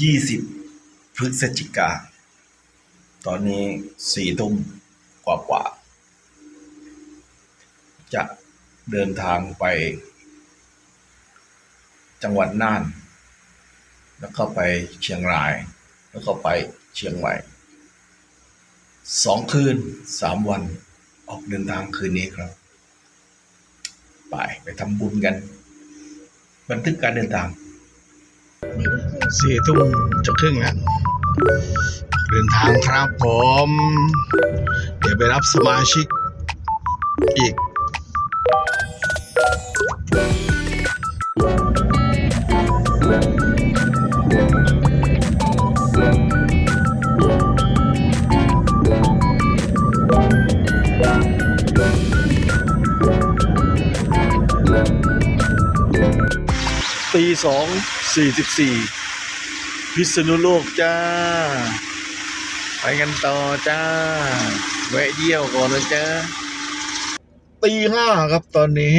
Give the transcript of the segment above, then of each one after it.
ยี่สิบพฤศจิกา ตอนนี้สี่ทุ่มกว่ากว่าๆจะเดินทางไป จังหวัดน่าน แล้วก็ไปเชียงราย แล้วก็ไปเชียงใหม่สองคืนสามวันออกเดินทางคืนนี้ครับ ไปไปทำบุญกัน บันทึกการเดินทาง สี่ทุ่มจะครึ่งแล้วเดินทางครับผม เดี๋ยวไปรับสมาชิกอีกตีสองสี่สิบสี่ พิษณุโลกจ้า ไปกันต่อจ้า แวะเยี่ยวก่อนนะจ้าตีห้าครับตอนนี้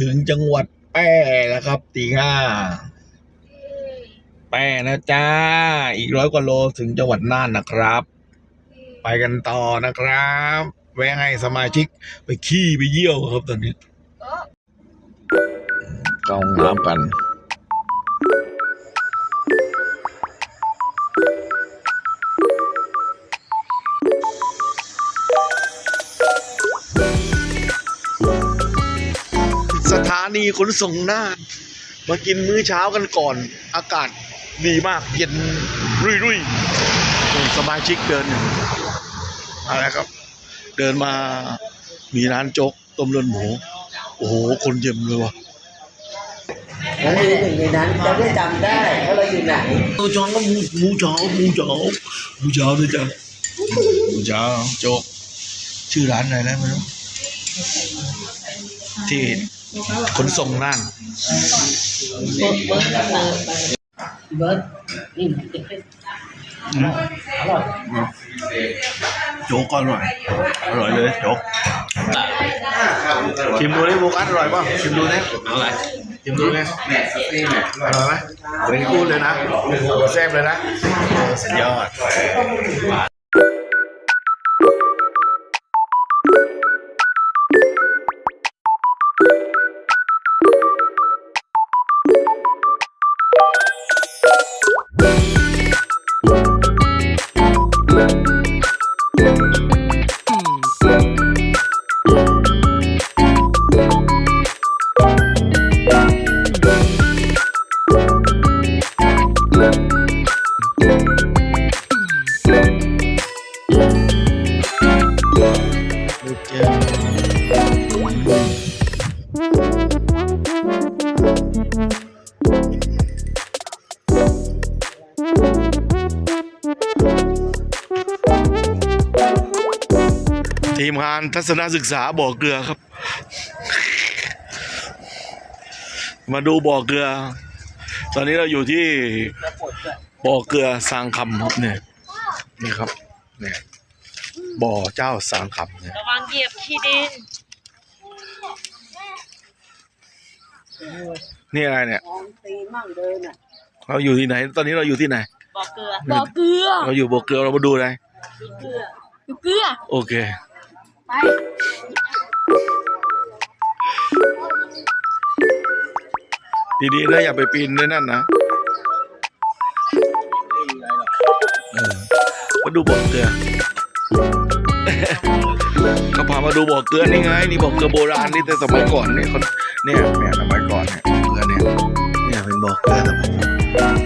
ถึงจังหวัดแป้แล้วครับ ตีห้าแป้นะจ้า อีกร้อยกว่าโลถึงจังหวัดน่านนะครับ ไปกันต่อนะครับ แวะให้สมาชิกไปขี้ไปเยี่ยวครับตอนนี้เข้าห้องน้ำกัน สถานีขนส่งน่านมากินมื้อเช้ากันก่อน อากาศดีมาก เย็นรุ่ยรุ่ยๆสมาชิกเดินอยู่อะไรครับ เดินมามีร้านโจ๊กต้มเลือดหมู โอ้โห คนเย็มเลยวะแล้วมีหนึ่งในนั้นจะได้จำได้ว่าเราอยู่ไหนหมูจ้าหมูหมูจ้าหมูจ้าหมูจ้าด้วยจ้ะหมูจ้าโจ๊กชื่อร้านอะไรนะไม่รู้ที่ ขนส่งน่านเบิร์ดนี่อร่อยโจ๊กก็อร่อย อร่อยเลยโจ๊กชิมดูดิโบกัสอร่อยป่ะชิมดูดิอร่อยชิมดูดิอร่อยไหมเฮ้ยพูดเลยนะแซ่บเลยนะโอ้สุดยอด ทีมงานทัศนศึกษาบ่อเกลือครับ มาดูบ่อเกลือ ตอนนี้เราอยู่ที่บ่อเกลือสางคำครับเนี่ยนี่ครับเนี่ยบ่อเจ้าสางคำเนี่ยระวังเหยียบขี้ดินนี่อะไรเนี่ยมองตีมั่งเดินอะเราอยู่ที่ไหน ตอนนี้เราอยู่ที่ไหนบ่อเกลือบ่อเกลือเราอยู่บ่อเกลือเรามาดูอะไรเกลืออยู่เกลือโอเค ไป ดีๆนะอย่าไปปีนด้วยนั่นนะเออมาดูบ่อเกลือ เขาพามาดูบ่อเกลือนี่ไง นี่บ่อเกลือโบราณนี่แต่สมัยก่อนเนี่ยเขาเนี่ยเนี่ยสมัยก่อนเนี่ยบ่อเกลือเนี่ยเนี่ยเป็นบ่อเกลือสมัยก่อน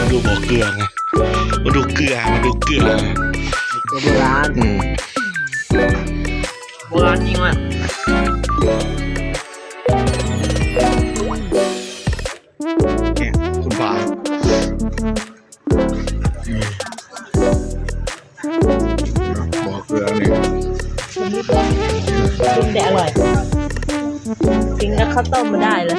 มาดูบ่อเกลือไงมาดูเกลือมาดูเกลือตัวโบราณ อืม โบราณจริงว่ะเนี่ยคุณป่านี่บ่อเกลือเนี่ยกินแต่อร่อยกินกับข้าวต้มมาได้เลย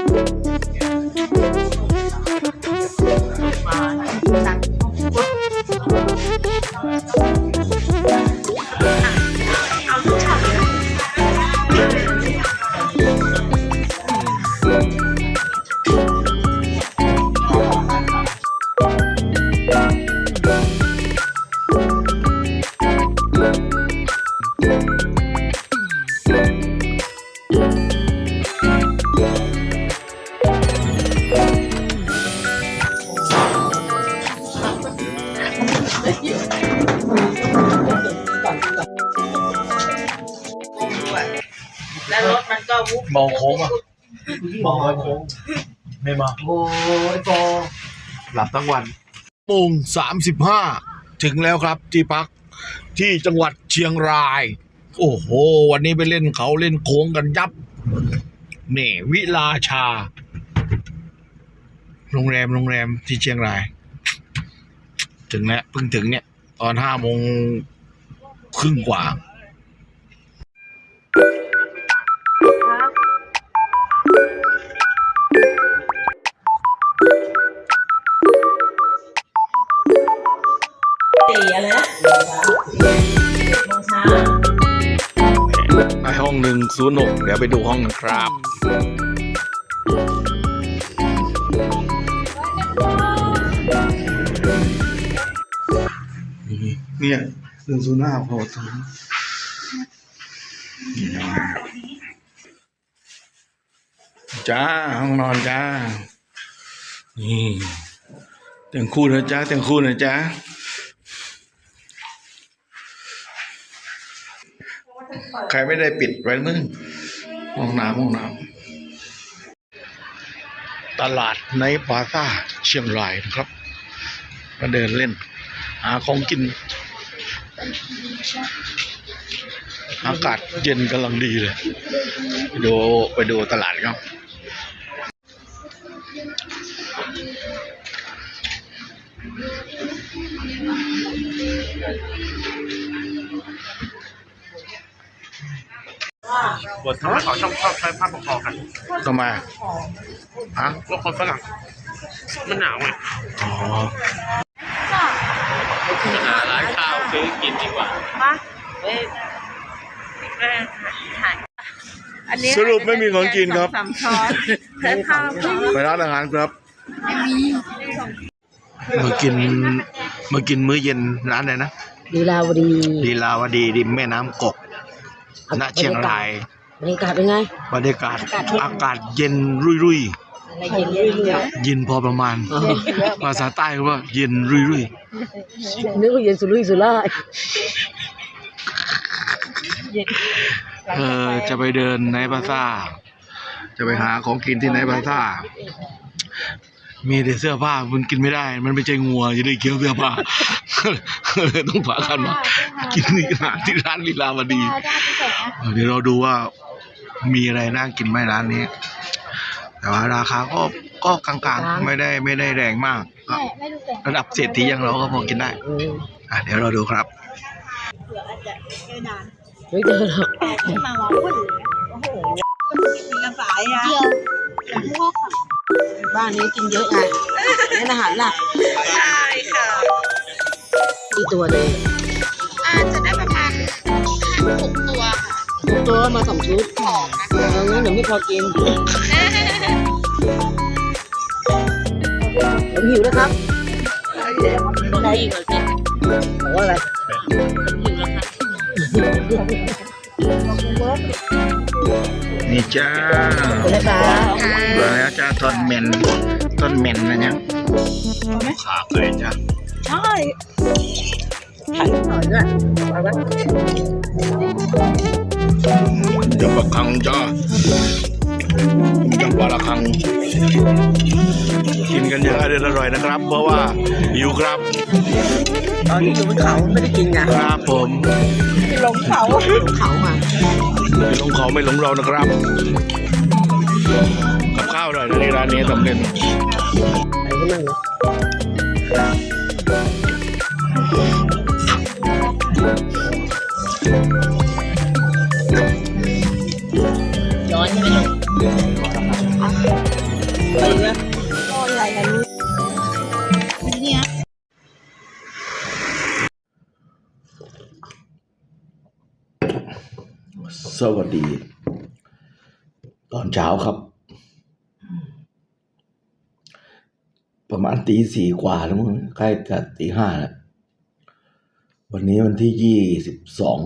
แล้วรถมันก็วุบมองโค้งอะมองโค้งไม่มาโอ้ยโอหลับทั้งวันโมงสามสิบห้าถึงแล้วครับที่พักที่จังหวัดเชียงราย โอ้โห วันนี้ไปเล่นเขาเล่นโค้งกันยับเน่วิลาชา โรงแรมโรงแรมที่เชียงราย ถึงแล้วเพิ่งถึงเนี่ย ตอนห้าโมงครึ่งกว่าสี่อะไรนะโมงเช้าในห้องหนึ่งศูนย์หกเดี๋ยวไปดูห้องกันครับ เนี่ยหนึ่งศูนย์ห้าพอถึงจ้าห้องนอนจ้า นี่เตียงคู่นะจ้าเตียงคู่นะจ้าใครไม่ได้ปิดไว้มึงห้องน้ำห้องน้ำตลาดในปาซ่าเชียงรายนะครับ มาเดินเล่น หาของกิน อากาศเย็นกำลังดีเลยไปดูไปดูตลาดครับบททำให้เขาชอบชอบใช้ผ้าปกคอกันทำไมฮะว่าคนฝรั่งมันหนาวไงอ๋อหาร้านข้าว ซื้อกินดีกว่าปะเว้ยแม่ถ่ายอันนี้สรุปไม่มีของกินครับ สามช้อนแค่ข้าวพอไปร้านอาหารครับมากินมากินมื้อเย็นร้านไหนนะลีลาวดีลีลาวดีริมแม่น้ำกกณเชียงรายบรรยากาศเป็นไงบรรยากาศอากาศเย็นรุ่ย อะไรเย็นเรื่อยๆเย็นพอประมาณ ภาษาใต้เขาว่า เย็นรุ่ยๆนึกว่าเย็นสุรุ่ยสุร่ายๆเออจะไปเดินในบาซ่า จะไปหาของกินที่ไหนบาซ่า มีแต่เสื้อผ้ามันกินไม่ได้ มันไม่ใช่งัวจะได้เคี้ยวเสื้อผ้าเลยต้องพากันมากินที่ร้านที่ร้านลีลาวดี เดี๋ยวเราดูว่ามีอะไรน่ากินไหมร้านนี้ แต่ว่าราคาก็ก็กลางๆ ไม่ได้ไม่ได้แรงมากก็ระดับเศรษฐีอย่างเราก็พอกินได้อืมอะเดี๋ยวเราดูครับไม่เจอหรอกขึ้นมาว่าพุ่นโอ้โหมีกระสายอะบ้านนี้กินเยอะไงนี่อาหารหลักใช่ค่ะกี่ตัวเลยอาจจะได้ประมาณห้าหกตัวค่ะทุกตัวมาสองชุดของนะเอองั้นเดี๋ยวไม่พอกินผมหิวแล้วครับอะ ไรอีกเหรอจ๊ะบอกว่าอะไรนี่จ้าคุณนะคะมาแล้วจ้าต้นเมนต้น เมนนะยังขาเคยจ้าใช่หน่อยด้วยเอาไว้เดี๋ยวประคังจ้าจังปลาละคัง กินกันอย่างอร่อยอร่อยนะครับ เพราะว่าหิวครับ ตอนนี้อยู่บนเขาไม่ได้กินไงครับผมที่ลงเขาลงเขามาไม่หลงเขาไม่หลงเรานะครับกับข้าวอร่อยนะนี่ร้านนี้สำเร็จไปก็นั่งเวัสดี ตอนเช้าครับ ประมาณตีสี่กว่าแล้วมั้งใกล้จะตีห้าแล้ววันนี้วันที่ยี่สิบสอง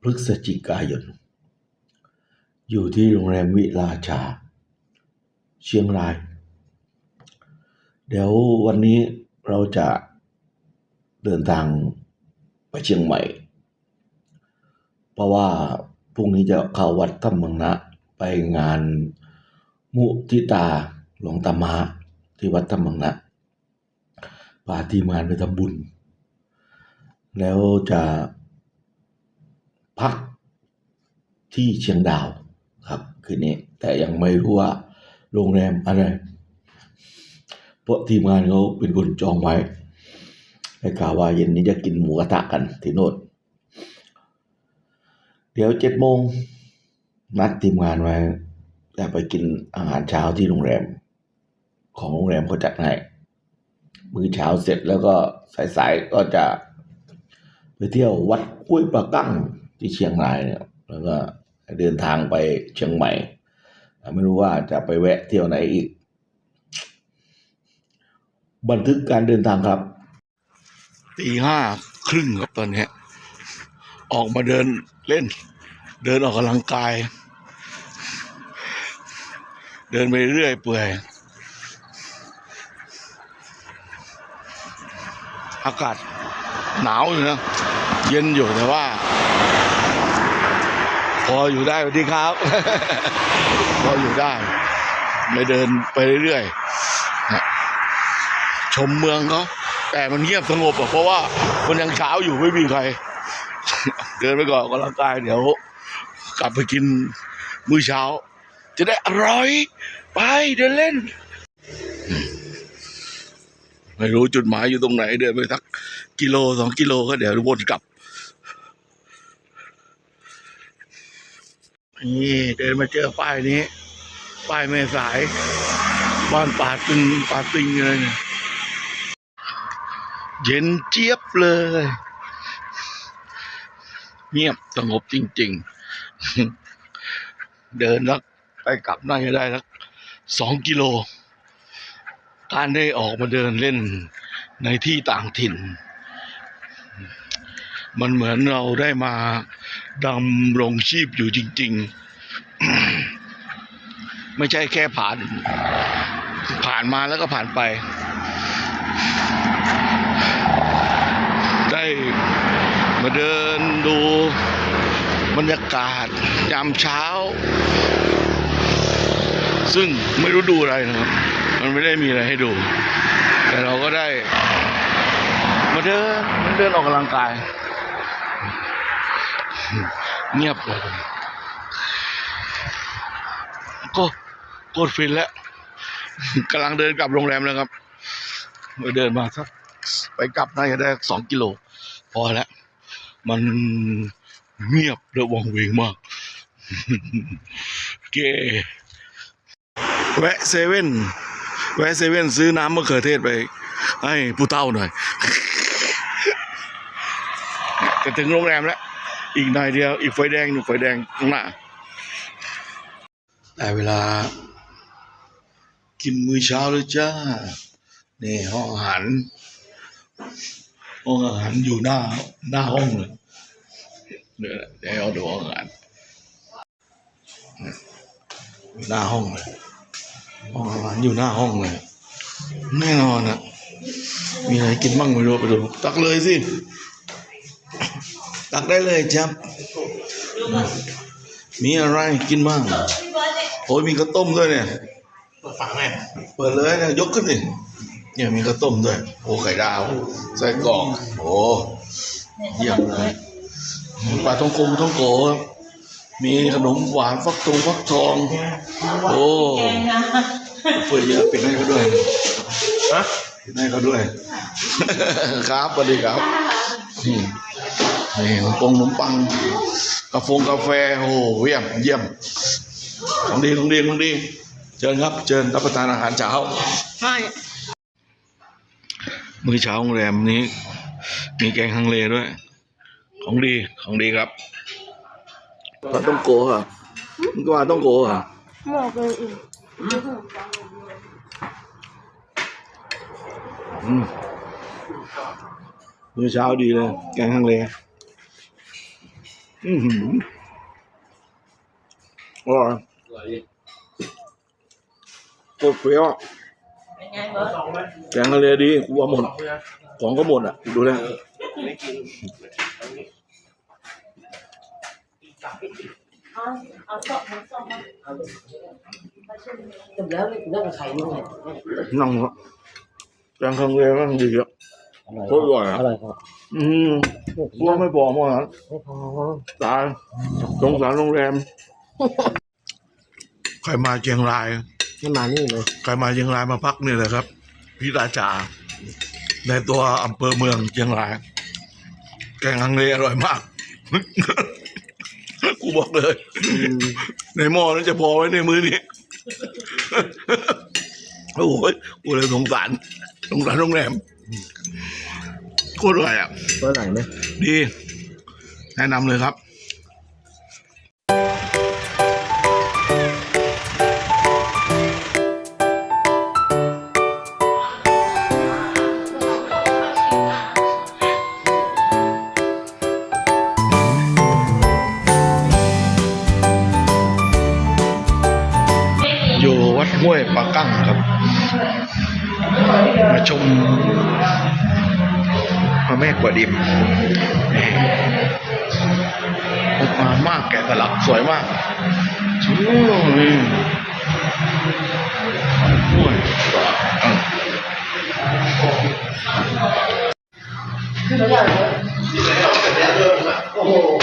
พฤศจิกายน อยู่ที่โรงแรมวิราชา เชียงราย เดี๋ยววันนี้เราจะเดินทางไปเชียงใหม่ เพราะว่าพรุ่งนี้จะเข้าวัดถ้ำเมืองนะไปงานมุทิตาหลวงตามาที่วัดถ้ำเมืองนะพาทีมงานไปทำบุญ แล้วจะพักที่เชียงดาวครับคืนนี้ แต่ยังไม่รู้ว่าโรงแรมอะไร เพราะทีมงานเขาเป็นคนจองไว้ได้ข่าวว่าเย็นนี้จะกินหมูกระทะกันที่โน่น เดี๋ยวเจ็ดโมงนัดทีมงานไว้จะไปกินอาหารเช้าที่โรงแรม ของโรงแรมเขาจัดให้มื้อเช้าเสร็จแล้วก็สายๆก็จะไปเที่ยววัดห้วยปลากั้งที่เชียงรายเนี่ยแล้วก็เดินทางไปเชียงใหม่ ไม่รู้ว่าจะไปแวะเที่ยวไหนอีก บันทึกการเดินทางครับตีห้าครึ่งครับตอนนี้ ออกมาเดิน เล่น เดินออกกำลังกาย เดินไปเรื่อยเปื่อย อากาศหนาวอยู่นะ เย็นอยู่แต่ว่า พออยู่ได้สวัสดีครับ พออยู่ได้ไปเดินไปเรื่อยๆชมเมืองเขาแต่มันเงียบสงบอะเพราะว่ามันยังเช้าอยู่ไม่มีใคร เดินไปก่อนออกกำลังกายเดี๋ยว กลับไปกินมื้อเช้า จะได้อร่อย ไปเดินเล่น ไม่รู้จุดหมายอยู่ตรงไหน เดินไปสักกิโลสองกิโลก็เดี๋ยววนกลับนี่เดินมาเจอป้ายนี้ ป้ายแม่สายบ้านป่าตึงป่าตึงเลยเนี่ยเย็นเจี๊ยบเลย เงียบสงบจริง ๆ เดินแล้วไปกลับน่าจะได้สักสองกิโล การได้ออกมาเดินเล่นในที่ต่างถิ่น มันเหมือนเราได้มาดำรงชีพอยู่จริง ๆ ไม่ใช่แค่ผ่าน ผ่านมาแล้วก็ผ่านไป ได้มาเดินดู บรรยากาศยามเช้า ซึ่งไม่รู้ดูอะไรนะครับ มันไม่ได้มีอะไรให้ดู แต่เราก็ได้ มาเดินมาเดินออกกำลังกาย เงียบเลยก็โคตรฟินแล้วกำลังเดินกลับโรงแรมแล้วครับไปเดินมาสักไปกลับน่าจะได้สองกิโล พอแล้ว มัน เงียบและวังเวงมากเกแวะเซเว่นแวะเซเว่นซื้อน้ำมะเขือเทศไปให้ผู้เต้าหน่อยจะถึงโรงแรมแล้ว อีกหน่อยเดียว อีกไฟแดงอยู่ไฟแดงข้างหน้าแต่เวลา กินมื้อเช้าเลยจ้านี่ห้องอาหารห้องอาหารอยู่หน้าหน้าห้องเลย เดี๋ยวเดี๋ยวเอาดูห้องอาหารหน้าห้องเลยห้องอาหารอยู่หน้าห้องเลยแน่นอนอะมีอะไรกินบ้างไม่รู้ไปดูตักเลยสิ ตักได้เลยครับ มีอะไรกินบ้างโอ้ยมีข้าวต้มด้วยเนี่ยฝากแม่เปิดเลยเนี่ยยกขึ้นดิเนี่ยมีข้าวต้มด้วย โอ้ไข่ดาวไส้กรอกโอ้เยี่ยมเลย ปลาท่องโกงท่องโกครับมีขนมหวานฟักทองฟักทอง โอ้เฟื่อยเยอะเป็นให้เขาด้วยฮะเป็นให้เขาด้วย ครับสวัสดีครับอืมนี่ขนมปงขนมปังกาแฟกาแฟโอ้เยี่ยมเยี่ยมของดีของดีของดีเชิญครับเชิญรับประทานอาหารเช้าไม่มื้อเช้าโรงแรมนี้ มีแกงฮังเลด้วย ของดีของดีครับปลาต้องโกะอะมันก็ปลาต้องโกะอะหมอกเลยอีกอืมมื้อเช้าดีเลย แกงฮังเลอือหืออร่อยโคตรเปรี้ยวอะเป็นไงเบิร์ดแกงฮังเลดีกูว่าหมด ของก็หมดอะ ดูแล้วเอาเอาส้มเอาส้มมาเอาจบแล้วนี่นั่งกับใครนี่ไงนั่งแล้วแกงคังเลนั่งดีอะโคตรอร่อยอะอร่อยครับอืมพวกไม่พอมั้งนะไม่พอตายสงสารโรงแรมใครมาเชียงรายให้มานี่เลยใครมาเชียงรายมาพักนี่เลยครับพี่ราชา ในตัวอำเภอเมืองเชียงราย แกงฮังเลอร่อยมาก กูบอกเลย ในหม้อนั้นจะพอไว้ในมือนี้ โอ้ยกูเลยสงสารสงสารโรงแรมโคตรอร่อยอะก็อร่อยไหม ดี แนะนำเลยครับ วดอิมแหม่อกมามากแกะสลักสวยมากอืมห้วยปลากั้งโอ้โห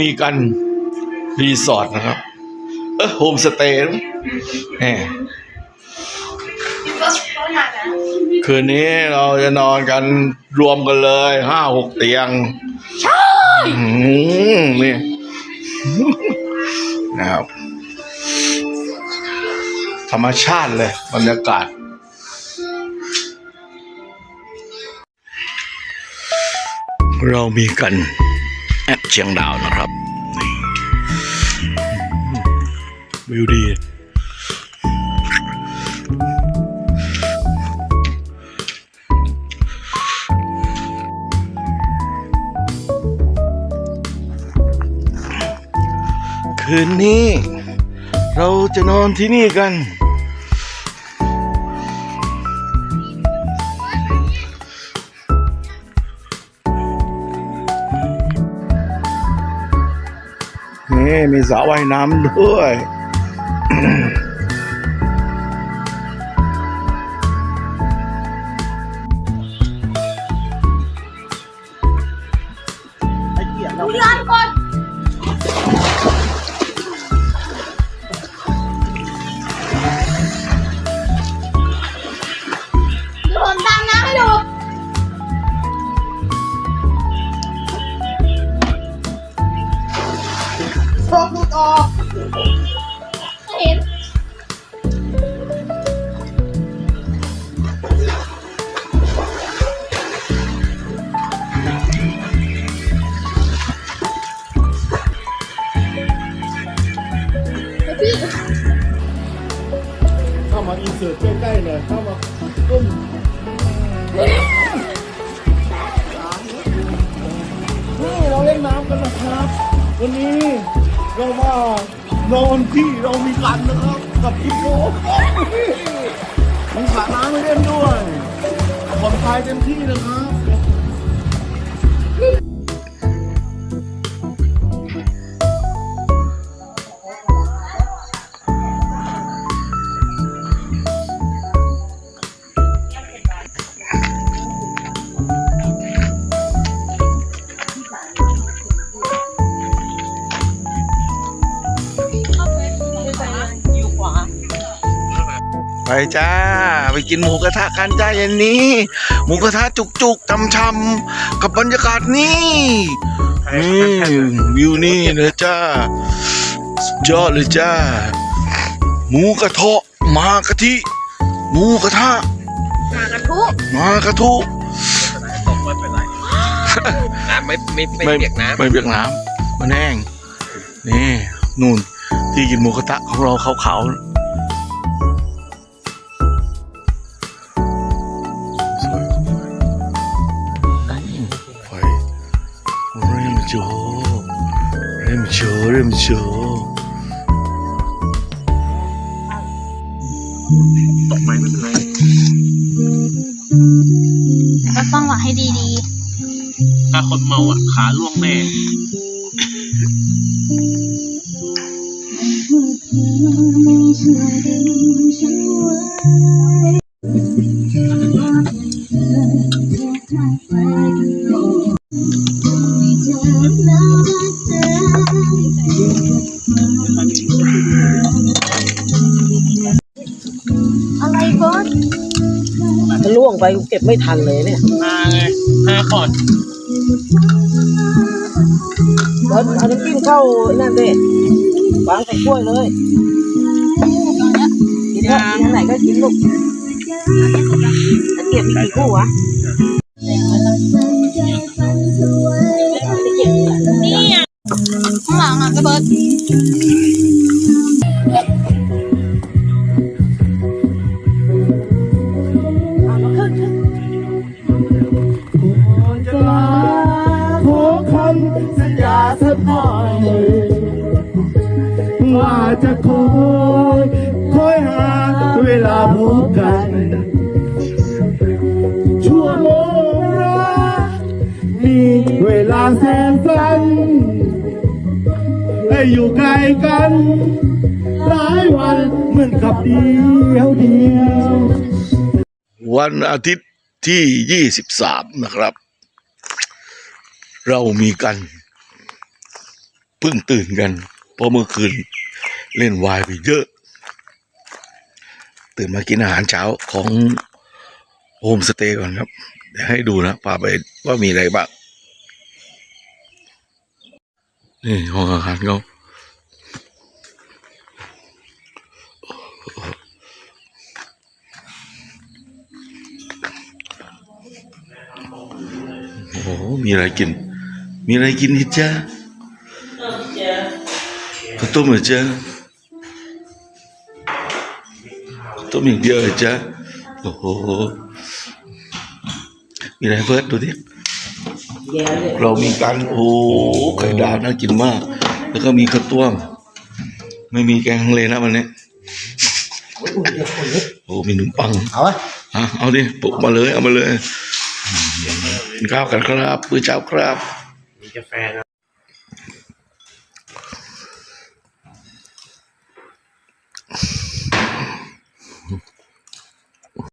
มีกันรีสอร์ทนะครับ เออโฮมสเตย์นะแหมคืนนี้เราจะนอนกันรวมกันเลยห้าหกเตียง ใช่นี่นะครับ ธรรมชาติเลยบรรยากาศ เรามีกัน แอปเชียงดาวนะครับนี่วิวดีคืนนี้ เราจะนอนที่นี่กัน มีสระว่ายน้ำด้วย จ้า ไปกินหมูกระทะกันจ้าเย็นนี้ หมูกระทะจุกๆช่ำๆกับบรรยากาศนี้นี่วิวนี่นะจ้าสุดยอดเลยจ้า หมูกระเทะมากะทิ หมูกระทะ มากระทุมากระทุน้ำไม่ไม่ไม่เปียกน้ำไม่เปียกน้ำมันแห้งนี่นู่นที่กินหมูกระทะของเราขาวๆ เริ่ม ถ้าล่วงไปเก็บไม่ทันเลยเนี่ยมาไงห้าขอดบอสเอาน้ำจิ้มเข้านั่นดิวางใส่ถ้วยเลยกินเถอะกินอันไหนก็กินลูกตะเกียบมีกี่คู่วะนี่อะข้างหลังอะพี่เบิร์ด แสนสั้นให้อยู่ไกลกันหลายวันเหมือนกับเดียวเดียว วันอาทิตย์ที่ 23 นะครับ เรามีกันเพิ่งตื่นกันเพราะเมื่อคืนเล่นวายไปเยอะ ตื่นมากินอาหารเช้าของโฮมสเตย์ก่อนครับ เดี๋ยวให้ดูนะพาไปว่ามีอะไรบ้าง นี่ห้องอาหารเขาโอ้โหมีอะไรกิน มีอะไรกินอีกจ้าข้าวต้มเหรอจ้าข้าวต้มอย่างเดียวเหรอจ้าโอ้โหมีอะไรเฟิร์สดูดิแย่ เลยเรามีการโอ้ไข่ดาวน่ากินมาก แล้วก็มีข้าวต้มไม่มีแกงฮังเลนะวันนี้อุ่นเด็กคนนี้โอ้มีขนมปัง เอาวะอะเอาดิปุกมาเลย เอามาเลยกินข้าวกันครับมื้อเช้าครับ มีกาแฟนะ